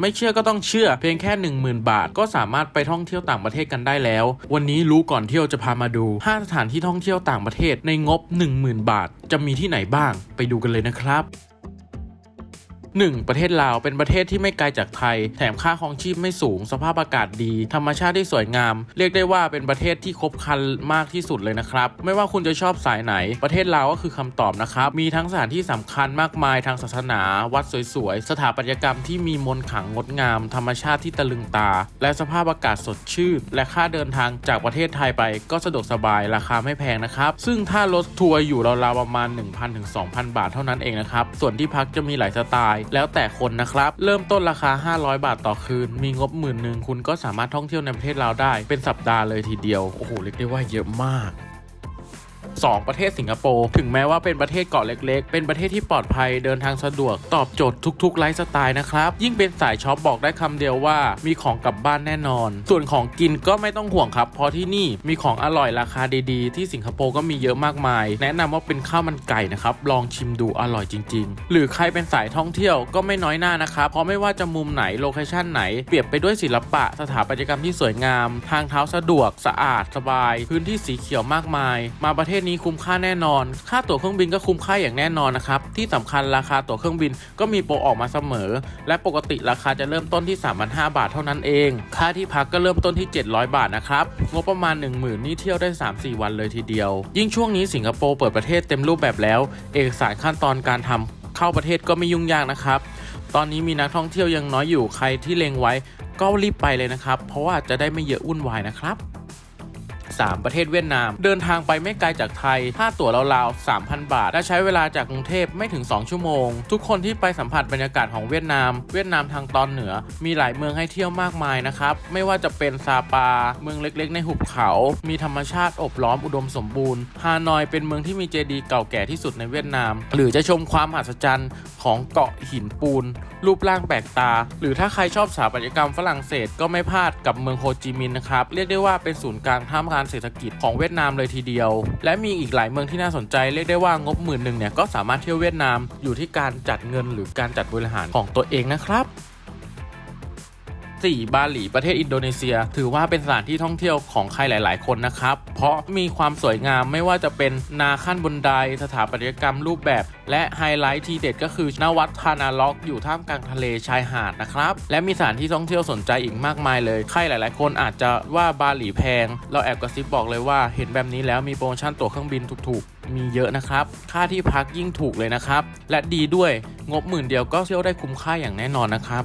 ไม่เชื่อก็ต้องเชื่อเพียงแค่ 10,000 บาท ก็สามารถไปท่องเที่ยวต่างประเทศกันได้แล้ว วันนี้รู้ก่อนเที่ยวจะพามาดู 5 สถานที่ท่องเที่ยวต่างประเทศในงบ 10,000 บาท จะมีที่ไหนบ้าง ไปดูกันเลยนะครับ 1. ประเทศลาวเป็นประเทศที่ไม่ไกลจากไทย แถมค่าครองชีพไม่สูง สภาพอากาศดี ธรรมชาติที่สวยงาม เรียกได้ว่าเป็นประเทศที่ครบคันมากที่สุดเลยนะครับ ไม่ว่าคุณจะชอบสายไหน ประเทศลาวก็คือคำตอบนะครับ มีทั้งสถานที่สำคัญมากมายทางศาสนา วัดสวยๆ สถาปัตยกรรมที่มีมนต์ขลังงดงาม ธรรมชาติที่ตะลึงตา และสภาพอากาศสดชื่น และค่าเดินทางจากประเทศไทยไป ก็สะดวกสบาย ราคาไม่แพงนะครับ ซึ่งถ้ารถทัวร์อยู่ราวๆประมาณ 1,000ถึง2,000 บาทเท่านั้นเองนะครับ ส่วนที่พักจะมีหลายสไตล์แล้วแต่คนนะครับ เริ่มต้นราคา 500 บาทต่อคืน มีงบหมื่นหนึ่งคุณก็สามารถท่องเที่ยวในประเทศเราได้เป็นสัปดาห์เลยทีเดียว โอ้โห เรียกได้ว่าเยอะมาก 2 ประเทศสิงคโปร์ถึงแม้ว่าเป็นประเทศเกาะเล็กๆ เป็นประเทศที่ปลอดภัยเดินทางสะดวก ตอบโจทย์ทุกๆไลฟ์สไตล์นะครับ ยิ่งเป็นสายช็อปบอกได้คำเดียวว่ามีของกลับบ้านแน่นอน ส่วนของกินก็ไม่ต้องห่วงครับ เพราะที่นี่มีของอร่อยราคาดีๆ ที่สิงคโปร์ก็มีเยอะมากมาย แนะนำว่าเป็นข้าวมันไก่นะครับ ลองชิมดูอร่อยจริง ๆ หรือใครเป็นสายท่องเที่ยวก็ไม่น้อยหน้านะครับ เพราะไม่ว่าจะมุมไหนโลเคชั่นไหน เปรียบไปด้วยศิลปะสถาปัตยกรรมที่สวยงาม ทางเท้าสะดวกสะอาดสบาย พื้นที่สีเขียวมากมาย มาประเทศนี้คุ้มค่าแน่นอน ค่าตั๋วเครื่องบินก็คุ้มค่าอย่างแน่นอนนะครับ ที่สำคัญราคาตั๋วเครื่องบินก็มีโปรออกมาเสมอ และปกติราคาจะเริ่มต้นที่3,500บาทเท่านั้นเอง ค่าที่พักก็เริ่มต้นที่ 700 บาทนะครับ งบประมาณ 10,000 นี่เที่ยวได้ 3-4 วันเลยทีเดียว ยิ่งช่วงนี้สิงคโปร์เปิดประเทศเต็มรูปแบบแล้ว เอกสารขั้นตอนการทำเข้าประเทศก็ไม่ยุ่งยากนะครับ ตอนนี้มีนักท่องเที่ยวยังน้อยอยู่ใครที่เล็งไว้ก็รีบไปเลยนะครับ เพราะว่าจะได้ไม่เยอะวุ่นวายนะครับ 3 ประเทศเวียดนาม เดินทางไปไม่ไกลจากไทยค่าตั๋วราวๆ 3,000 บาท และใช้เวลาจากกรุงเทพไม่ถึง 2 ชั่วโมง ทุกคนที่ไปสัมผัสบรรยากาศของเวียดนาม เวียดนามทางตอนเหนือ มีหลายเมืองให้เที่ยวมากมายนะครับ ไม่ว่าจะเป็นซาปา เมืองเล็กๆ ในหุบเขา มีธรรมชาติอบล้อมอุดมสมบูรณ์ ฮานอยเป็นเมืองที่มีเจดีย์เก่าแก่ที่สุดในเวียดนาม หรือจะชมความมหัศจรรย์ของเกาะหินปูน รูปร่างแปลกตา หรือถ้าใครชอบสถาปัตยกรรมฝรั่งเศสก็ไม่พลาดกับเมืองโฮจิมินห์นะครับ เรียกได้ว่าเป็นศูนย์กลางท่ามกลางเศรษฐกิจของเวียดนามเลยทีเดียว และมีอีกหลายเมืองที่น่าสนใจเรียกได้ว่างบหมื่นหนึ่งเนี่ยก็สามารถเที่ยวเวียดนามอยู่ที่การจัดเงินหรือการจัดบริหารของตัวเองนะครับ 4. บาหลีประเทศอินโดนีเซีย ถือว่าเป็นสถานที่ท่องเที่ยวของใครหลาย ๆ คนนะครับ เพราะมีความสวยงามไม่ว่าจะเป็นนาขั้นบนไดสถาปัตยกรรมรูปแบบ และไฮไลท์ทีเด็ดก็คือนวัดทานาล็อก อยู่ท่ามกลางทะเลชายหาดนะครับ และมีสถานที่ท่องเที่ยวสนใจอีกมากมายเลย ใครหลาย ๆ คนอาจจะว่าบาหลีแพง เราแอบกระซิบบอกเลยว่าเห็นแบบนี้แล้วมีโปรโมชั่นตั๋วเครื่องบินถูก ๆมีเยอะนะครับ ค่าที่พักยิ่งถูกเลยนะครับ และดีด้วย งบหมื่นเดียวก็เที่ยวได้คุ้มค่าอย่างแน่นอนนะครับ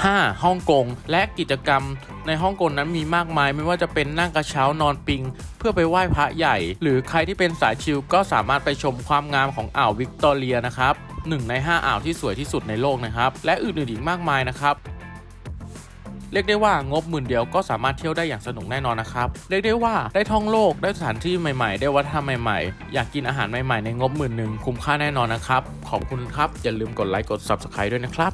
5. ฮ่องกง และกิจกรรมในฮ่องกงนั้นมีมากมาย ไม่ว่าจะเป็นนั่งกระเช้านอนปิง เพื่อไปไหว้พระใหญ่ หรือใครที่เป็นสายชิลก็สามารถไปชมความงามของอ่าววิกตอเรียนะครับหนึ่งใน 5 อ่าวที่สวยที่สุดในโลกนะครับ และอื่นๆอีกมากมายนะครับเรียกได้ว่างบหมื่นเดียวก็สามารถเที่ยวได้อย่างสนุกแน่นอนนะครับ เรียกได้ว่าได้ท่องโลกได้สถานที่ใหม่ๆ ได้วัฒนธรรมใหม่ๆ อยากกินอาหารใหม่ๆ ในงบหมื่นหนึ่งคุ้มค่าแน่นอนนะครับ ขอบคุณครับ อย่าลืมกดไลค์กด Subscribe ด้วยนะครับ